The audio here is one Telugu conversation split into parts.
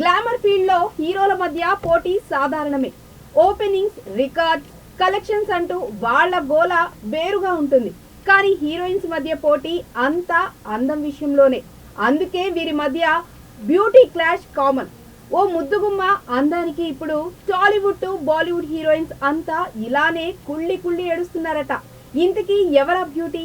గ్లామర్ ఫీల్డ్లో హీరోల మధ్య పోటీ సాధారణమే. ఓపెనింగ్స్ రికార్డ్స్ కలెక్షన్స్ అంటూ వాళ్ళ గోల వేరుగా ఉంటుంది. కానీ హీరోయిన్స్ మధ్య పోటీ అంతా అందం విషయంలోనే. అందుకే వీరి మధ్య బ్యూటీ క్లాష్ కామన్. ఓ ముద్దుగుమ్మ అందానికి ఇప్పుడు టాలీవుడ్ టు బాలీవుడ్ హీరోయిన్స్ అంతా ఇలానే కుళ్ళి కుళ్ళి ఏడుస్తున్నారట. ఇంతకీ ఎవరా బ్యూటీ?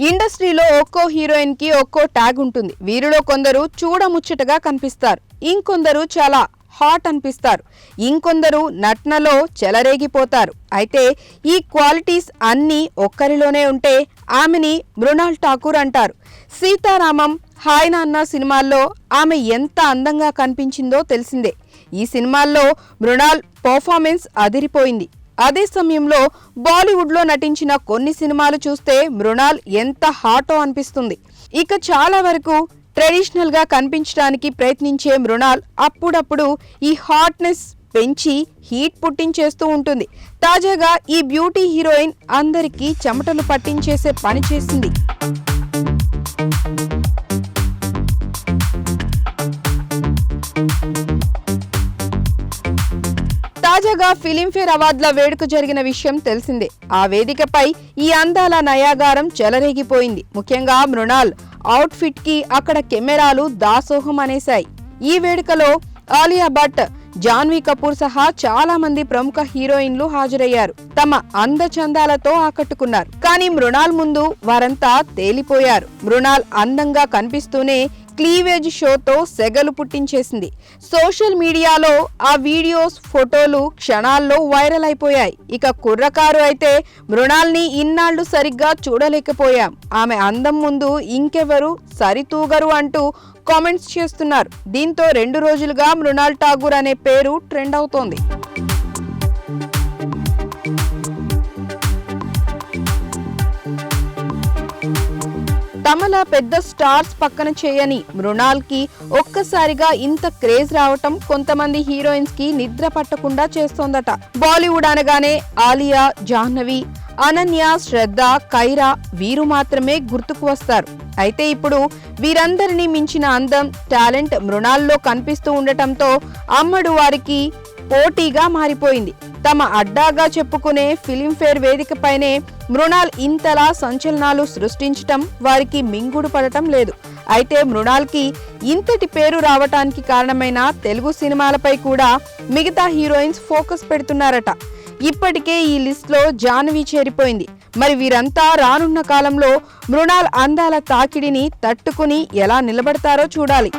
ఇండస్ట్రీలో ఒక్కో హీరోయిన్కి ఒక్కో ట్యాగ్ ఉంటుంది. వీరిలో కొందరు చూడముచ్చటగా కనిపిస్తారు. ఇంకొందరు చాలా హాట్ అనిపిస్తారు. ఇంకొందరు నటనలో చెలరేగిపోతారు. అయితే ఈ క్వాలిటీస్ అన్నీ ఒక్కరిలోనే ఉంటే ఆమెని మృణాల్ ఠాకూర్ అంటారు. సీతారామం హాయ్ నాన్న సినిమాల్లో ఆమె ఎంత అందంగా కనిపించిందో తెలిసిందే. ఈ సినిమాల్లో మృణాల్ పర్ఫార్మెన్స్ అదిరిపోయింది. అదే సమయంలో బాలీవుడ్లో నటించిన కొన్ని సినిమాలు చూస్తే మృణాల్ ఎంత హాటో అనిపిస్తుంది. ఇక చాలా వరకు ట్రెడిషనల్గా కనిపించడానికి ప్రయత్నించే మృణాల్ అప్పుడప్పుడు ఈ హాట్నెస్ పెంచి హీట్ పుట్టించేస్తూ ఉంటుంది. తాజాగా ఈ బ్యూటీ హీరోయిన్ అందరికీ చెమటలు పట్టించేసే పని చేసింది. తాజాగా ఫిలింఫేర్ అవార్డుల వేడుక జరిగిన విషయం తెలిసిందే. ఆ వేదికపై ఈ అందాల నయాగారం చెలరేగిపోయింది. ముఖ్యంగా మృణాల్ అవుట్ ఫిట్కి అక్కడ కెమెరాలు దాసోహం అనేశాయి. ఈ వేడుకలో ఆలియా భట్ జాన్వీ కపూర్ సహా చాలా మంది ప్రముఖ హీరోయిన్లు హాజరయ్యారు. తమ అందచందాలతో ఆకట్టుకున్నారు. కానీ మృణాల్ ముందు వారంతా తేలిపోయారు. మృణాల్ అందంగా కనిపిస్తూనే క్లీవేజ్ షోతో సెగలు పుట్టించేసింది. సోషల్ మీడియాలో ఆ వీడియోస్ ఫోటోలు క్షణాల్లో వైరల్ అయిపోయాయి. ఇక కుర్రకారు అయితే మృణాల్ని ఇన్నాళ్ళు సరిగ్గా చూడలేకపోయాం. ఆమె అందం ముందు ఇంకెవరు సరితూగరు అంటూ కామెంట్స్ చేస్తున్నారు. దీంతో రెండు రోజులుగా మృణాల్ ఠాగూర్ అనే పేరు ట్రెండ్ అవుతోంది. కమల పెద్ద స్టార్స్ పక్కన చేయని మృణాల్కి ఒక్కసారిగా ఇంత క్రేజ్ రావటం కొంతమంది హీరోయిన్స్కి నిద్ర పట్టకుండా చేస్తోందట. బాలీవుడ్ అనగానే ఆలియా జాహ్నవి అనన్య శ్రద్ధ కైరా వీరు మాత్రమే గుర్తుకు వస్తారు. అయితే ఇప్పుడు వీరందరినీ మించిన అందం టాలెంట్ మృణాల్లో కనిపిస్తూ ఉండటంతో అమ్మడు వారికి పోటీగా మారిపోయింది. తమ అడ్డాగా చెప్పుకునే ఫిలింఫేర్ వేదికపైనే మృణాల్ ఇంతలా సంచలనాలు సృష్టించటం వారికి మింగుడు పడటం లేదు. అయితే మృణాల్కి ఇంతటి పేరు రావటానికి కారణమైన తెలుగు సినిమాలపై కూడా మిగతా హీరోయిన్స్ ఫోకస్ పెడుతున్నారట. ఇప్పటికే ఈ లిస్ట్లో జాన్వి చేరిపోయింది. మరి వీరంతా రానున్న కాలంలో మృణాల్ అందాల తాకిడిని తట్టుకుని ఎలా నిలబడతారో చూడాలి.